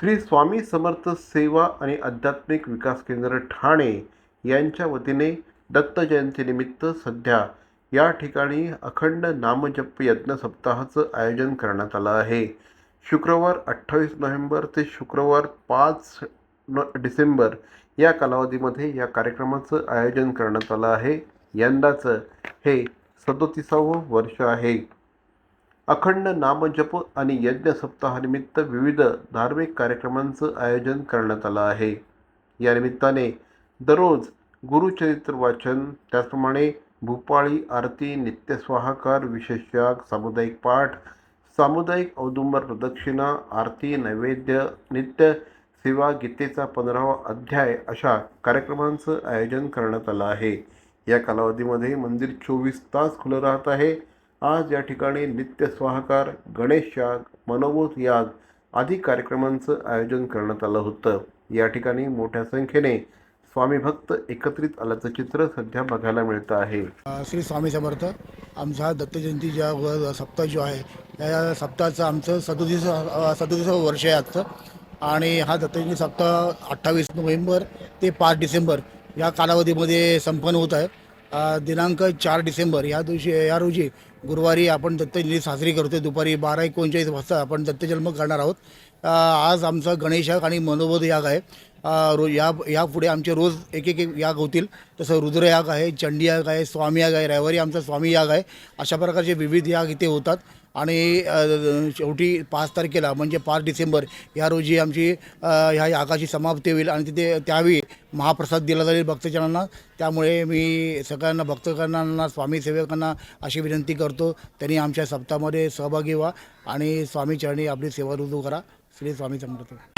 श्री स्वामी समर्थ सेवा आणि आध्यात्मिक विकास केंद्र ठाणे यांच्या वतीने दत्त जयंतीनिमित्त सध्या या ठिकाणी अखंड नामजप यज्ञ सप्ताहाचं आयोजन करण्यात आलं आहे. शुक्रवार अठ्ठावीस नोव्हेंबर ते शुक्रवार पाच न डिसेंबर या कालावधीमध्ये या कार्यक्रमाचं आयोजन करण्यात आलं आहे. यंदाचं हे सदोतीसावं वर्ष आहे. अखंड नामजप आणि यज्ञ सप्ताहानिमित्त विविध धार्मिक कार्यक्रमांचं आयोजन करण्यात आलं आहे. या निमित्ताने दररोज गुरुचरित्र वाचन त्याचप्रमाणे भूपाळी आरती नित्यस्वाहाकार विशेष याग सामुदायिक पाठ सामुदायिक औदुंबर प्रदक्षिणा आरती नैवेद्य नित्य सेवा गीतेचा पंधरावा अध्याय अशा कार्यक्रमांचं आयोजन करण्यात आलं आहे. या कालावधीमध्ये मंदिर चोवीस तास खुलं राहत आहे. आज या ठिकाणी नित्य स्वाहाकार गणेश याग मनोबोध याग आदी कार्यक्रमांचं आयोजन करण्यात आलं होतं. या ठिकाणी मोठ्या संख्येने स्वामी भक्त एकत्रित आल्याचं चित्र सध्या बघायला मिळतं आहे. श्री स्वामी समर्थ आमचा दत्तजयंती ज्या सप्ताह जो आहे या सप्ताहाचं आमचं सदोतीस सदोतीस वर्ष आहे आजचं. आणि हा दत्तजयंती सप्ताह अठ्ठावीस नोव्हेंबर ते पाच डिसेंबर या कालावधीमध्ये संपन्न होत आहे. दिनांक चार डिसेंबर या दिवशी या रोजी गुरुवारी आपण दत्तजयंती साजरी करतोय. दुपारी बारा एकोणचाळीस वाजता आपण दत्तजन्म करणार आहोत. आज आमचा गणेश आणि मनोबोध याग आहे. रोज या यापुढे आमचे रोज एक एक याग होतील. तसं रुद्रयाग आहे चंडी याग आहे स्वामी याग आहे रविवारी आमचा स्वामी याग आहे. अशा प्रकारचे विविध याग इथे होतात. आणि शेवटी पाच तारखेला म्हणजे पाच डिसेंबर या रोजी आमची ह्या यागाची समाप्ती होईल. आणि तिथे त्यावेळी महाप्रसाद दिला जाईल भक्तजनांना. त्यामुळे मी सगळ्यांना भक्तजनांना स्वामी सेवकांना अशी विनंती करतो. त्यांनी आमच्या सप्ताहामध्ये सहभागी व्हा. आणि स्वामी चरणी आपली सेवा रुजू करा. श्री स्वामी समर्थ.